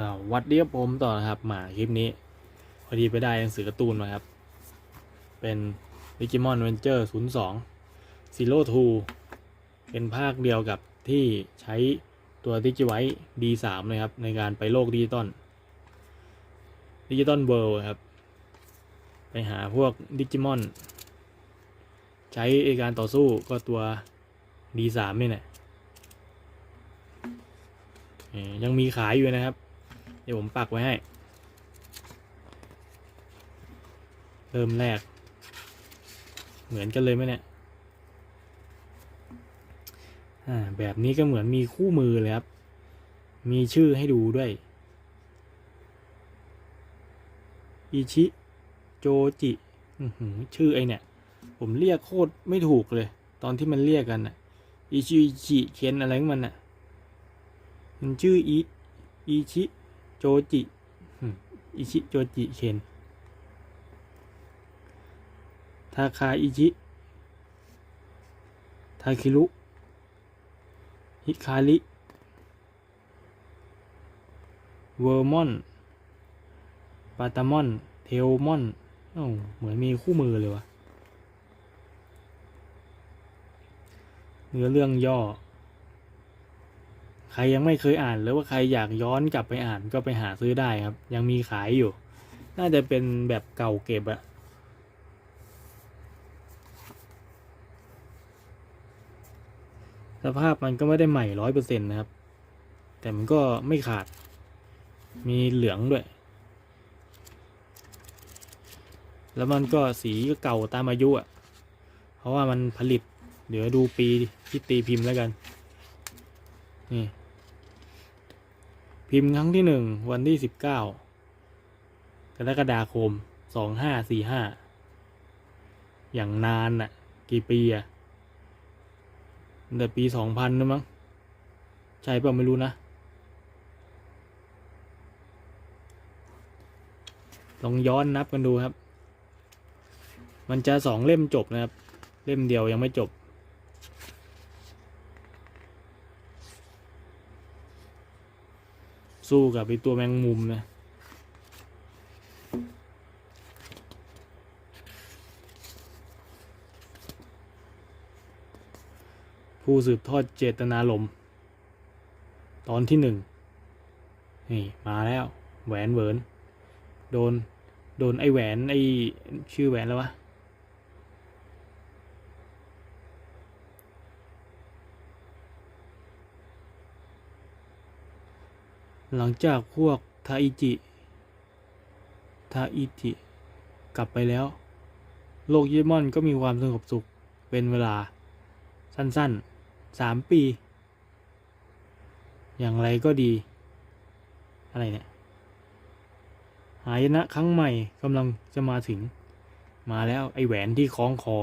สวัสดีครับผมต่อนะครับมาคลิปนี้พอดีไปได้หนังสือการ์ตูนมาครับ เป็น Digimon Venture 02 Zero Two เป็นภาคเดียวกับที่ใช้ตัว Digivice D3 นะครับ ในการไปโลกดิจิตอลดิจิตอลเวิลด์ครับ ไปหาพวกดิจิมอน ใช้ในการต่อสู้ก็ตัว D3 นี่แหละยังมีขายอยู่นะครับ ดี๋ยวผมปักไว้ให้ เริ่มแรก เหมือนกันเลยไหมเนี่ยอ่าแบบนี้ก็เหมือนมีคู่มือเลยครับ มีชื่อให้ดูด้วยอิชิ โจจิชื่อไอเนี่ย ผมเรียกโคตรไม่ถูกเลย ตอนที่มันเรียกกันนะอิชิอิชิเคนอะไรของมันน่ะมันชื่ออิอิชิ โจจิอืมอิชิโจจิเคนทาคาอิชิทาคิรุฮิคาริเวอร์มอนปาตามอน เทลมอนเอ้าเหมือนมีคู่มือเลยวะเนื้อเรื่องย่อใค รยังไม่เคยอ่านหรือว่าใครอยากย้อนกลับไปอ่านก็ไปหาซื้อได้ครับ ยังมีขายอยู่ น่าจะเป็นแบบเก่าเก็บอะสภาพมันก็ไม่ได้ใหม่ร้อยเปอร์เซ็นต์นะครับ แต่มันก็ไม่ขาด มีเหลืองด้วย แล้วมันก็สีก็เก่าตามอายุอะเพราะว่ามันผลิต เดี๋ยวดูปีที่ตีพิมพ์แล้วกัน นี่ พิมพ์ครั้งที่หนึ่งวันที่สิบเก้ากรกฎาคมสองห้าสี่ห้าอย่างนานน่ะ กี่ปีอะตั้งแต่ปีสองพันนะมั้งใช่เปล่าไม่รู้นะลองย้อนนับกันดูครับ มันจะสองเล่มจบนะครับ เล่มเดียวยังไม่จบ สู้กับไอตัวแมงมุมนะผู้สืบทอดเจตนารมณ์ตอนที่หนึ่งนี่ มาแล้ว แหวนเวิน โดน โดนไอแหวนไอชื่อแหวนแล้ววะ หลังจากพวกทาอิจิ ทาอิจิ กลับไปแล้ว โลกยิมอนก็มีความสงบสุขเป็นเวลา สั้นๆสามปี อย่างไรก็ดี อะไรเนี่ย หายนะครั้งใหม่กำลังจะมาถึง มาแล้วไอแหวนที่คล้องคอ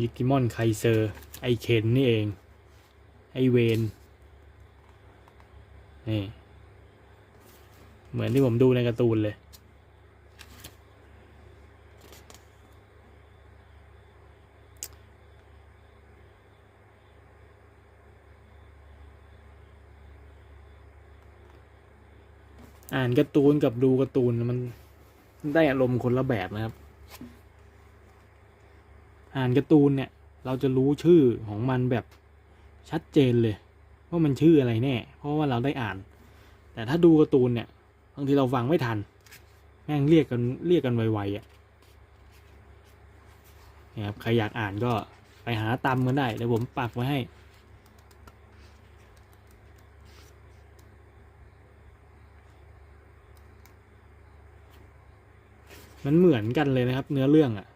ยิกิมอนไคเซอร์ ไอเคนนี่เอง ไอเวน นี่ เหมือนที่ผมดูในการ์ตูนเลย อ่านการ์ตูนกับดูการ์ตูนมันได้อารมณ์คนละแบบนะครับ อ่านการ์ตูนเนี่ย เราจะรู้ชื่อของมันแบบชัดเจนเลย ว่ามันชื่ออะไรแน่ เพราะว่าเราได้อ่าน แต่ถ้าดูการ์ตูนเนี่ยบางทีเราฟังไม่ทัน แม่งเรียกกันเรียกกันไวๆอะนี่ยครับใครอยากอ่านก็ไปหาตำกันได้เดี๋ยวผมปักไว้ให้มันเหมือนกันเลยนะครับ เนื้อเรื่องอะ่ะ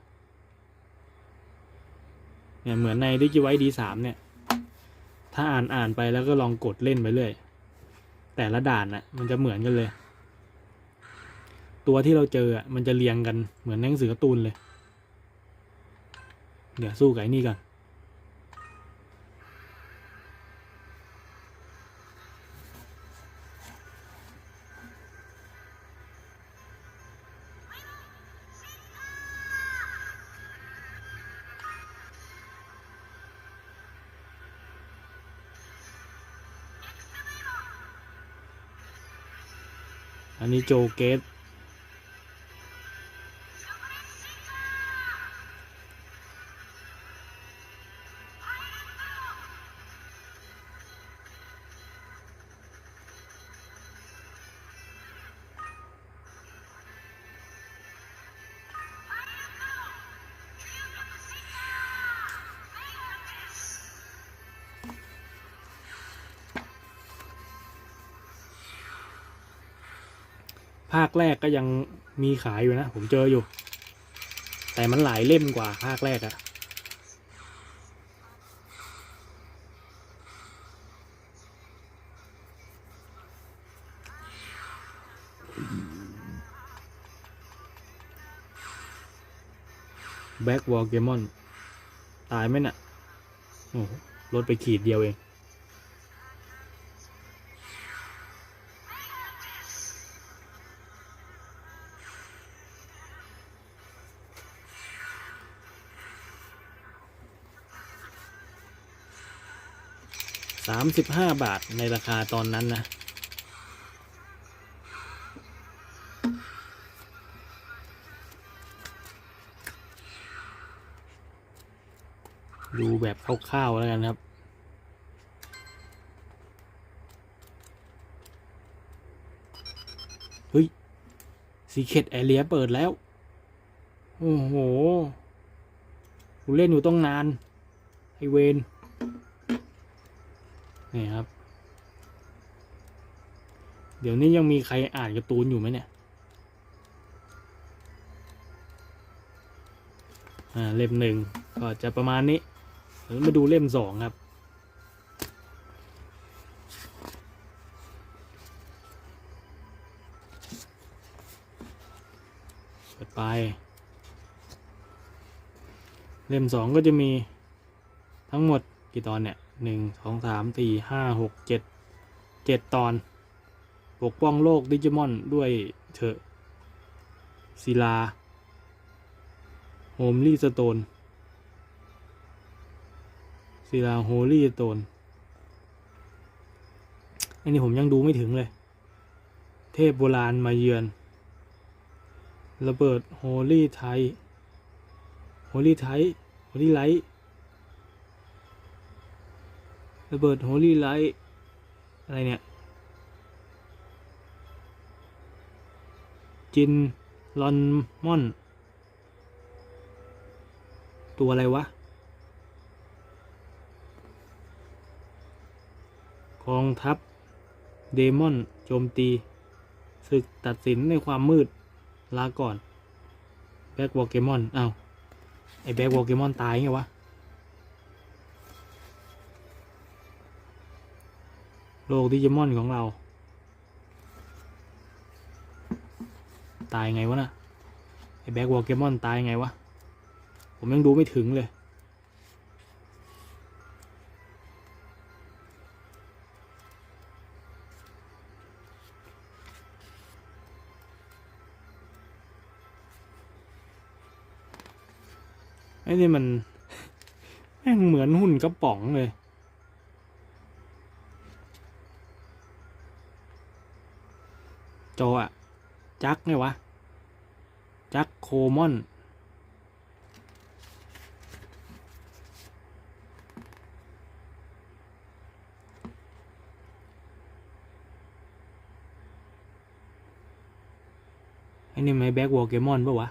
เนี่ยเหมือนในดิจิไวดีสามเนี่ย ถ้าอ่านอ่านไปแล้วก็ลองกดเล่นไปเรื่อย แต่ละด่านน่ะ มันจะเหมือนกันเลย ตัวที่เราเจออะมันจะเรียงกันเหมือนหนังสือการ์ตูนเลย เดี๋ยวสู้กับไอ้นี่ก่อน อันนี้โจเกตาคแรกก็ยังมีขายอยู่นะ ผมเจออยู่ แต่มันหลายเล่มกว่าภาคแรกอะแบ็กวอลเกมอน ตายไหมน่ะ โอ้โหลดไปขีดเดียวเอง สามสิบห้าบาทในราคาตอนนั้นนะ ดูแบบคร่าวๆแล้วกันครับเฮ้ยซีเค t แอเรียเปิดแล้ว โอ้โหกูเล่นอยู่ต้องนาน ไอเวน นี่ครับ เดี๋ยวนี้ยังมีใครอ่านการ์ตูนอยู่ไหมเนี่ยอ่าเล่มหนึ่งก็จะประมาณนี้เดี๋ยวมาดูเล่มสองครับ เปิดไป เล่มสองก็จะมีทั้งหมดกี่ตอนเนี่ย หนึ่งสองสามสี่ห้าหกเจ็ดเจ็ดตอน ปกป้องโลกดิจิมอนด้วยเถอะศิลา โฮมลี่สโตนศิลาโฮลี่สโตนอันนี้ผมยังดูไม่ถึงเลย เทพโบราณมาเยือน ระเบิดโฮลี่ไทยโฮลี่ไทยโฮลี่ไลท์ ระเบิดโฮลี่ไลท์อะไรเนี่ย จิน ลอนมอน ตัวอะไรวะ กองทัพ เดมอน โจมตีศึกตัดสินในความมืด ลาก่อน แบ็กวอลเกมอน อ้าว ไอแบ็กวอลเกมอนตายไงวะ โลกดิจิมอนของเรา ตายไงวะน่ะไอแบ็กวอลเกมอนตายไงวะ ผมยังดูไม่ถึงเลย ไอ้นี่มันแม่งเหมือนหุ่นกระป๋องเลย จอะจักไงวะ จักโคมอนไอ้นี่ไหมแบ็กวอลเกมอนปะวะ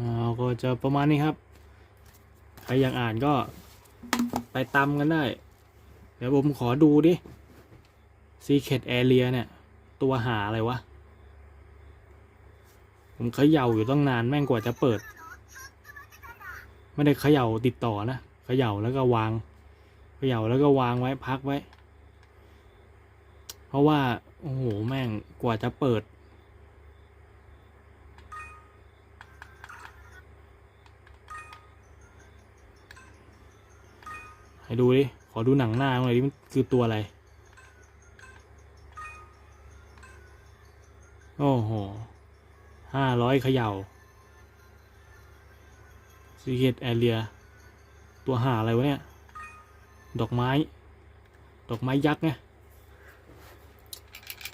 อ่าก็จะประมาณนี้ครับ ใครอยากอ่านก็ไปตามกันได้ เดี๋ยวผมขอดูดิ Secret Area เนี่ย ตัวหาอะไรวะ ผมเขย่าอยู่ตั้งนานแม่งกว่าจะเปิด ไม่ได้เขย่าติดต่อนะ เขย่าแล้วก็วาง เขย่าแล้วก็วางไว้พักไว้ เพราะว่า โอ้โห แม่งกว่าจะเปิด ให้ดูดิ ขอดูหนังหน้าหน่อยดิมันคือตัวอะไร โอ้โหห้าร้อยเขย่าซีเ e ตแอเรีย ตัวหาอะไรวะเนี่ย ดอกไม้ ดอกไม้ยักษ์ไง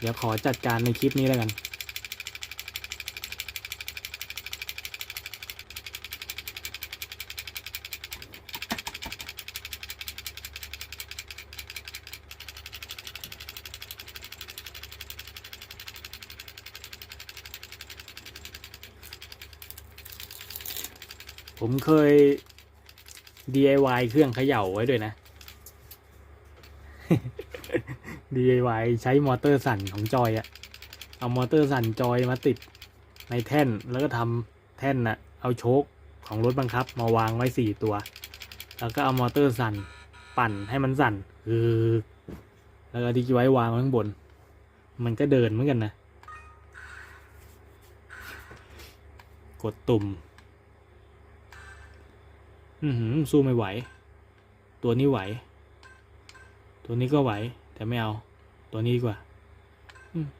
เดี๋ยวขอจัดการในคลิปนี้แล้วกัน ผมเคย DIY เครื่องเขย่าไว้ด้วยนะ DIY ใช้มอเตอร์สั่นของจอยอะเอามอเตอร์สั่นจอยมาติดในแท่นแล้วก็ทำแท่นน่ะ เอาโชคของรถบังคับ มาวางไว้สี่ตัว แล้วก็เอามอเตอร์สั่นปั่นให้มันสั่นคือแล้วก็ที่ไว้วางไว้ข้างบน มันก็เดินเหมือนกันนะ กดตุ่ม อือหือสู้ไม่ไหว ตัวนี้ไหว ตัวนี้ก็ไหว แต่ไม่เอา ตัวนี้ดีกว่า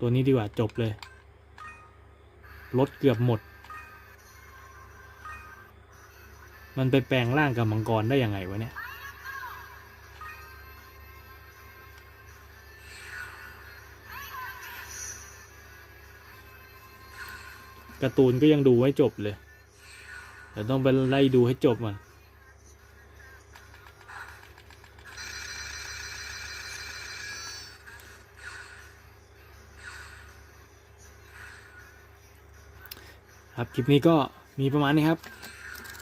ตัวนี้ดีกว่าจบเลย รถเกือบหมด มันไปแปลงร่างกับมังกรได้ยังไงวะเนี่ยการ์ตูนก็ยังดูไม่จบเลยเดี๋ยวต้องไปไล่ดูให้จบมัน ครับคลิปนี้ก็มีประมาณนี้ครับ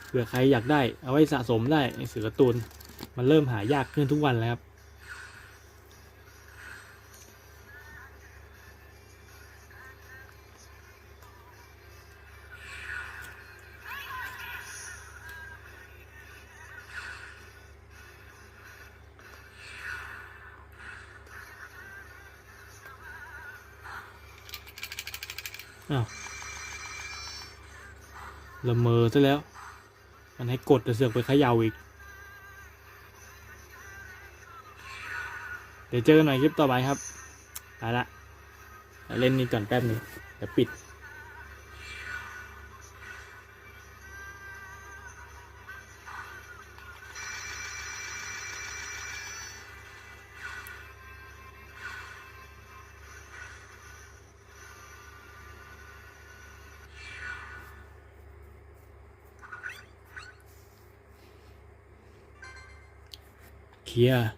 เผื่อใครอยากได้เอาไว้สะสมได้ในเสือการ์ตูนมันเริ่มหายากขึ้นทุกวันแล้วครับอ้าว ละเมอซะแล้ว มันให้กดแต่เสือกไปเขย่าอีก เดี๋ยวเจอกันใหม่คลิปต่อไปครับไปละเล่นนี้ก่อนแป๊บหนึงเดี๋ยวปิด เคลียร์